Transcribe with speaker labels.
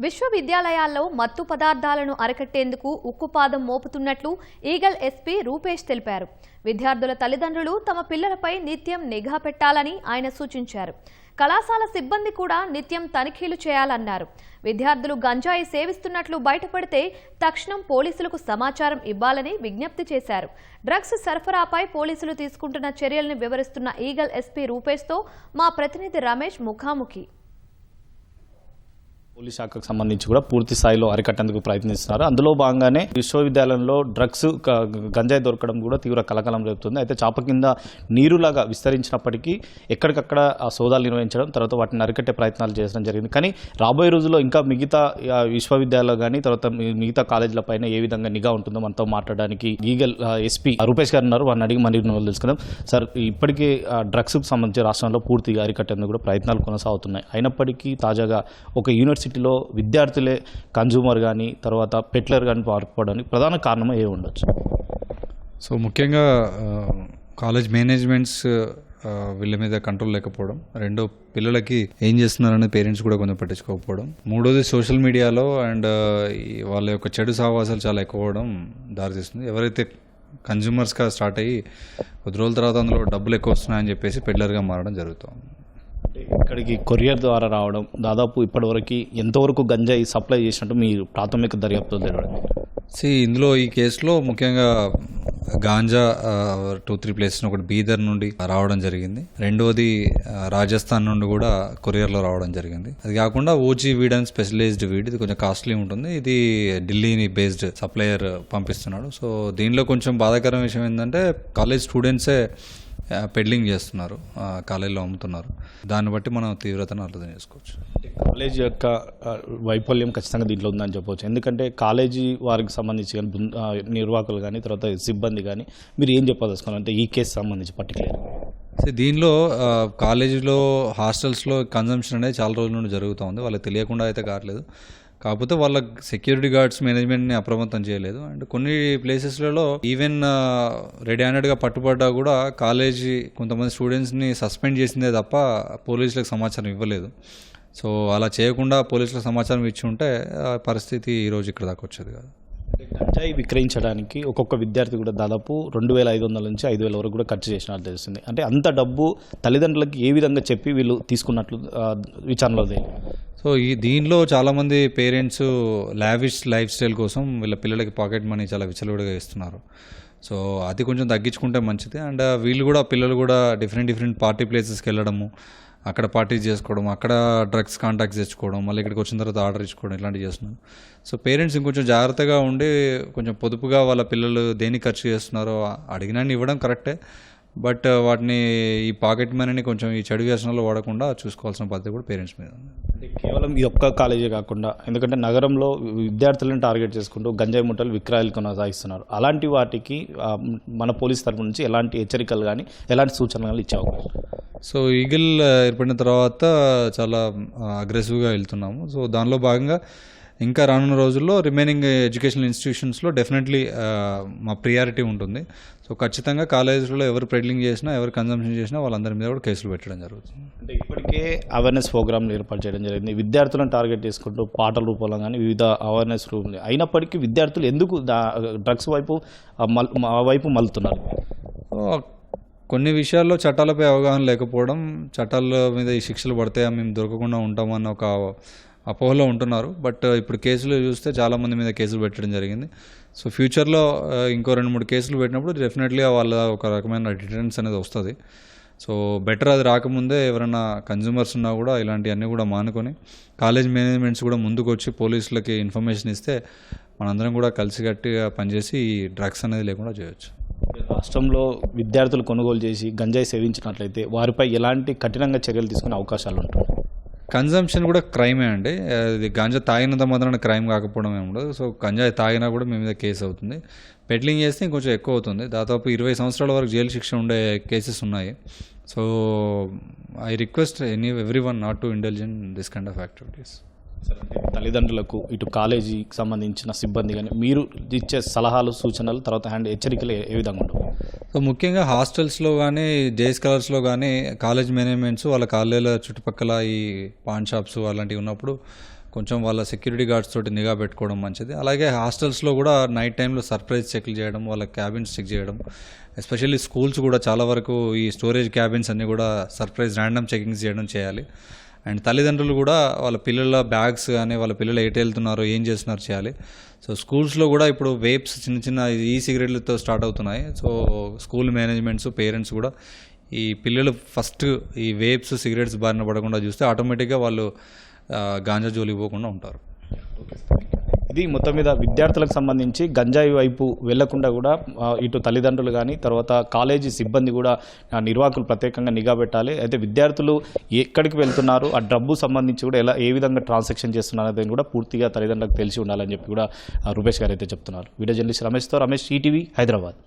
Speaker 1: విశ్వవిద్యాలయాల్లో మత్తు పదార్థాలను అరికట్టేందుకు ఉక్కుపాదం మోపుతున్నట్లు ఈగల్ ఎస్పీ రూపేష్ తెలిపారు. విద్యార్థుల తల్లిదండ్రులు తమ పిల్లలపై నిత్యం నిఘా పెట్టాలని ఆయన సూచించారు. కళాశాల సిబ్బంది కూడా నిత్యం తనిఖీలు చేయాలన్నారు. విద్యార్థులు గంజాయి సేవిస్తున్నట్లు బయటపడితే తక్షణం పోలీసులకు సమాచారం ఇవ్వాలని విజ్ఞప్తి చేశారు. డ్రగ్స్ సరఫరాపై పోలీసులు తీసుకుంటున్న చర్యలను వివరిస్తున్న ఈగల్ ఎస్పీ రూపేష్తో మా ప్రతినిధి రమేష్ ముఖాముఖి.
Speaker 2: పోలీస్ శాఖకు సంబంధించి కూడా పూర్తి స్థాయిలో అరికట్టేందుకు ప్రయత్నిస్తున్నారు. అందులో భాగంగానే విశ్వవిద్యాలయంలో డ్రగ్స్ గంజాయి దొరకడం కూడా తీవ్ర కలకలం రేపుతుంది. అయితే చాప కింద నీరులాగా విస్తరించినప్పటికీ ఎక్కడికక్కడ ఆ సోదాలు నిర్వహించడం తర్వాత వాటిని అరికట్టే ప్రయత్నాలు చేయడం జరిగింది. కానీ రాబోయే రోజుల్లో ఇంకా మిగతా విశ్వవిద్యాలయాలు కానీ తర్వాత మిగతా కాలేజీల పైన ఏ విధంగా నిఘా ఉంటుందో మనతో మాట్లాడడానికి ఈగల్ ఎస్పీ రూపేష్ గారు ఉన్నారు. వారిని అడిగి మరి తెలుసుకుందాం. సార్ ఇప్పటికే డ్రగ్స్కు సంబంధించి రాష్ట్రంలో పూర్తిగా అరికట్టేందుకు కూడా ప్రయత్నాలు కొనసాగుతున్నాయి. అయినప్పటికీ తాజాగా ఒక యూనివర్సిటీలో విద్యార్థులే కన్జ్యూమర్ కానీ తర్వాత పెట్లర్ కానీ పాల్పడడానికి ప్రధాన కారణం ఏ ఉండొచ్చు?
Speaker 3: సో ముఖ్యంగా కాలేజ్ మేనేజ్మెంట్స్ వీళ్ళ మీద కంట్రోల్ లేకపోవడం రెండో పిల్లలకి ఏం చేస్తున్నారని పేరెంట్స్ కూడా కొంచెం పట్టించుకోకపోవడం. మూడోది సోషల్ మీడియాలో అండ్ వాళ్ళ యొక్క చెడు సహవాసాలు చాలా ఎక్కువ అవడం దారితీస్తుంది. ఎవరైతే కన్జ్యూమర్స్గా స్టార్ట్ అయ్యి కొద్ది రోజుల తర్వాత అందులో డబ్బులు ఎక్కువ వస్తున్నాయని చెప్పేసి పెడ్లర్గా మారడం జరుగుతుంది.
Speaker 2: ఇక్కడికి కొరియర్ ద్వారా రావడం దాదాపు ఇప్పటివరకు ఎంతవరకు గంజాయి సప్లై చేసినట్టు మీ ప్రాథమిక దర్యాప్తు తెలియడం
Speaker 3: సి ఇందులో ఈ కేసులో ముఖ్యంగా గాంజా టూ త్రీ ప్లేసెస్ ఒకటి బీదర్ నుండి రావడం జరిగింది. రెండోది రాజస్థాన్ నుండి కూడా కొరియర్లో రావడం జరిగింది. అది కాకుండా OG weed and specialized weed ఇది కొంచెం కాస్ట్లీ ఉంటుంది. ఇది ఢిల్లీని బేస్డ్ సప్లయర్ పంపిస్తున్నాడు. సో దీనిలో కొంచెం బాధాకరమైన విషయం ఏంటంటే కాలేజ్ స్టూడెంట్సే పెడ్లింగ్ చేస్తున్నారు. కాలేజీలో అమ్ముతున్నారు. దాన్ని బట్టి మనం తీవ్రతను అర్థం చేసుకోవచ్చు.
Speaker 2: కాలేజీ యొక్క వైఫల్యం ఖచ్చితంగా దీంట్లో ఉందని చెప్పవచ్చు ఎందుకంటే కాలేజీ వారికి సంబంధించి కానీ నిర్వాహకులు కానీ తర్వాత సిబ్బంది కానీ మీరు ఏం చెప్పదలుచుకున్నారు? అంటే ఈ కేసు సంబంధించి పర్టికులర్
Speaker 3: సో దీనిలో కాలేజీలో హాస్టల్స్లో కన్జంప్షన్ అనేది చాలా రోజుల నుండి జరుగుతూ ఉంది. వాళ్ళకి తెలియకుండా అయితే కావట్లేదు. కాకపోతే వాళ్ళ సెక్యూరిటీ గార్డ్స్ మేనేజ్మెంట్ని అప్రమత్తం చేయలేదు. అండ్ కొన్ని ప్లేసెస్లలో ఈవెన్ రెడీ హ్యాండెడ్గా పట్టుబడ్డా కూడా కాలేజీ కొంతమంది స్టూడెంట్స్ని సస్పెండ్ చేసిందే తప్ప పోలీసులకు సమాచారం ఇవ్వలేదు. సో అలా చేయకుండా పోలీసులకు సమాచారం ఇచ్చి ఉంటే ఆ పరిస్థితి ఈరోజు ఇక్కడ దాకా వచ్చేది కాదు.
Speaker 2: గంజాయి విక్రయించడానికి ఒక్కొక్క విద్యార్థి కూడా దాదాపు రెండు వేల ఐదు వందల నుంచి ఐదు వేల వరకు కూడా ఖర్చు చేసినట్లు తెలిసింది అంటే అంత డబ్బు తల్లిదండ్రులకి ఏ విధంగా చెప్పి వీళ్ళు తీసుకున్నట్లు విచారణలో
Speaker 3: సో ఈ దీనిలో చాలామంది పేరెంట్స్ లావిష్ లైఫ్ స్టైల్ కోసం వీళ్ళ పిల్లలకి పాకెట్ మనీ చాలా విచలవిడిగా ఇస్తున్నారు సో అది కొంచెం తగ్గించుకుంటే మంచిది. అండ్ వీళ్ళు కూడా పిల్లలు కూడా డిఫరెంట్ డిఫరెంట్ పార్టీ ప్లేసెస్కి వెళ్ళడము అక్కడ పార్టీ చేసుకోవడం అక్కడ డ్రగ్స్ కాంటాక్ట్స్ తెచ్చుకోవడం మళ్ళీ ఇక్కడికి వచ్చిన తర్వాత ఆర్డర్ ఇచ్చుకోవడం ఇలాంటివి చేస్తున్నాం సో పేరెంట్స్ ఇంకొంచెం జాగ్రత్తగా ఉండి కొంచెం పొదుపుగా వాళ్ళ పిల్లలు దేని ఖర్చు చేస్తున్నారో అడిగినా ఇవ్వడం కరెక్టే బట్ uh, వాటిని ఈ పాకెట్ మనీని కొంచెం ఈ చెడు వ్యసనాలు వాడకుండా చూసుకోవాల్సిన బాధ్యత కూడా పేరెంట్స్ మీద
Speaker 2: అంటే కేవలం ఈ ఒక్క కాలేజీ కాకుండా ఎందుకంటే నగరంలో విద్యార్థులను టార్గెట్ చేసుకుంటూ గంజాయి ముట్టలు విక్రయాలు కొనసాగిస్తున్నారు. అలాంటి వాటికి మన పోలీస్ తరపు నుంచి ఎలాంటి హెచ్చరికలు కానీ ఎలాంటి సూచనలు కానీ ఇచ్చే అవకాశం
Speaker 3: సో ఈగిల్ ఏర్పడిన తర్వాత చాలా అగ్రెసివ్గా వెళ్తున్నాము. సో దానిలో భాగంగా ఇంకా రానున్న రోజుల్లో రిమైనింగ్ ఎడ్యుకేషనల్ ఇన్స్టిట్యూషన్స్లో డెఫినెట్లీ మా ప్రియారిటీ ఉంటుంది. సో ఖచ్చితంగా కాలేజీలో ఎవరు ప్రెడ్లింగ్ చేసినా ఎవరు కన్జంప్షన్ చేసినా వాళ్ళందరి మీద కూడా కేసులు పెట్టడం జరుగుతుంది.
Speaker 2: అంటే ఇప్పటికే అవేర్నెస్ ప్రోగ్రాంలు ఏర్పాటు చేయడం జరిగింది. విద్యార్థులను టార్గెట్ చేసుకుంటూ పాటల రూపంలో కానీ వివిధ అవేర్నెస్ రూపంలో అయినప్పటికీ విద్యార్థులు ఎందుకు డ్రగ్స్ వైపు ఆ, మల్ వైపు మలుతున్నారు
Speaker 3: కొన్ని విషయాల్లో చట్టాలపై అవగాహన లేకపోవడం చట్టాల మీద ఈ శిక్షలు పడతాయా మేము దొరకకుండా ఉంటామన్న ఒక అపోహలో ఉంటున్నారు. బట్ ఇప్పుడు కేసులు చూస్తే చాలామంది మీద కేసులు పెట్టడం జరిగింది. సో ఫ్యూచర్లో ఇంకో రెండు మూడు కేసులు పెట్టినప్పుడు డెఫినెట్లీ వాళ్ళ ఒక రకమైన డిటరెన్స్ అనేది వస్తుంది. సో బెటర్ అది రాకముందే ఎవరైనా కన్జ్యూమర్స్ ఉన్నా కూడా ఇలాంటివన్నీ కూడా మానుకొని కాలేజ్ మేనేజ్మెంట్స్ కూడా ముందుకు వచ్చి పోలీసులకి ఇన్ఫర్మేషన్ ఇస్తే మనందరం కూడా కలిసికట్టుగా పనిచేసి ఈ డ్రగ్స్ అనేది లేకుండా చేయొచ్చు.
Speaker 2: రాష్ట్రంలో విద్యార్థులు కొనుగోలు చేసి గంజాయి సేవించినట్లయితే వారిపై ఎలాంటి కఠినంగా చర్యలు తీసుకునే అవకాశాలు ఉంటాయి?
Speaker 3: కన్జంప్షన్ కూడా క్రైమే అండి. అది గంజా తాగినంత మాత్రాన క్రైమ్ కాకపోవడం ఏమి ఉండదు. సో గంజా తాగినా కూడా మీ మీద కేసు అవుతుంది. పెడ్లింగ్ చేస్తే ఇంకొంచెం ఎక్కువ అవుతుంది. దాదాపు ఇరవై సంవత్సరాల వరకు జైలు శిక్ష ఉండే కేసెస్ ఉన్నాయి. So I request any everyone not to intelligent this kind of activities.
Speaker 2: తల్లిదండ్రులకు ఇటు కాలేజీకి సంబంధించిన సిబ్బంది కానీ మీరు ఇచ్చే సలహాలు సూచనలు తర్వాత హ్యాండ్ హెచ్చరికలు ఏ- విధంగా ఉండవు?
Speaker 3: సో ముఖ్యంగా హాస్టల్స్లో కానీ జేఎస్ కలర్స్లో కానీ కాలేజ్ మేనేజ్మెంట్స్ వాళ్ళ కాలేజీల చుట్టుపక్కల ఈ పాన్ షాప్స్ అలాంటివి ఉన్నప్పుడు కొంచెం వాళ్ళ సెక్యూరిటీ గార్డ్స్ తోటి నిఘా పెట్టుకోవడం మంచిది. అలాగే హాస్టల్స్లో కూడా నైట్ టైంలో సర్ప్రైజ్ చెక్లు చేయడం వాళ్ళ క్యాబిన్స్ చెక్ చేయడం. ఎస్పెషల్లీ స్కూల్స్ కూడా చాలా వరకు ఈ స్టోరేజ్ క్యాబిన్స్ అన్నీ కూడా సర్ప్రైజ్ ర్యాండమ్ చెకింగ్స్ చేయడం చేయాలి. అండ్ తల్లిదండ్రులు కూడా వాళ్ళ పిల్లల బ్యాగ్స్ కానీ వాళ్ళ పిల్లలు ఎటు వెళ్తున్నారో ఏం చేస్తున్నారు చేయాలి. సో స్కూల్స్లో కూడా ఇప్పుడు వేప్స్ చిన్న చిన్న ఈ సిగరెట్లతో స్టార్ట్ అవుతున్నాయి. సో స్కూల్ మేనేజ్మెంట్స్ పేరెంట్స్ కూడా ఈ పిల్లలు ఫస్ట్ ఈ వేప్స్ సిగరెట్స్ బారిన పడకుండా చూస్తే ఆటోమేటిక్గా వాళ్ళు గాంజా జోలికి పోకుండా ఉంటారు.
Speaker 2: ఇది మొత్తం మీద విద్యార్థులకు సంబంధించి గంజాయి వైపు వెళ్ళకుండా కూడా ఇటు తల్లిదండ్రులు కానీ తర్వాత కాలేజీ సిబ్బంది కూడా నిర్వాహకులు ప్రత్యేకంగా నిఘా పెట్టాలి. అయితే విద్యార్థులు ఎక్కడికి వెళ్తున్నారు ఆ డబ్బు సంబంధించి కూడా ఎలా ఏ విధంగా ట్రాన్సాక్షన్ చేస్తున్నారు అనేది కూడా పూర్తిగా తల్లిదండ్రులకు తెలిసి ఉండాలని చెప్పి కూడా రూపేష్ గారు అయితే చెప్తున్నారు. వీడియో జర్నలిస్ట్ రమేష్తో రమేష్ ఈటీవీ హైదరాబాద్.